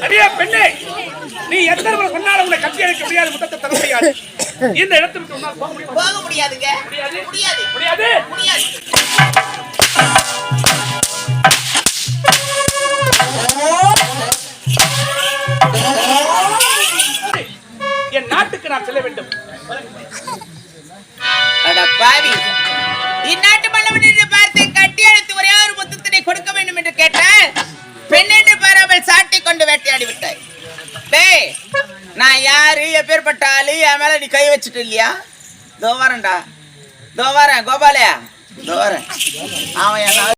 சரியா பெண்ணே நீ எத்தனை முறை சொன்னாலும் உங்களை கட்டி அழைக்க முடியாது முத்தத்தை தர முடியாது. இந்த இடத்துக்கு போக முடியாது முடியாதுங்க. முடியாது. முடியாது. முடியாது. முடியாது. என் நாட்டுக்கு நான் செல்ல வேண்டும். பாவி. என்ன பெண்ணிட்டு என்று பாராமல் சாட்டி கொண்டு வேட்டையாடி விட்டாய். டேய் நான் யாரு? எப்பேற்பட்ட ஆளு என் மேல நீ கை வச்சுட்டு இல்லையா? தோ வரேன்டா. தோ வரேன் கோபாலையா? தோ வரேன். அவன் என்ன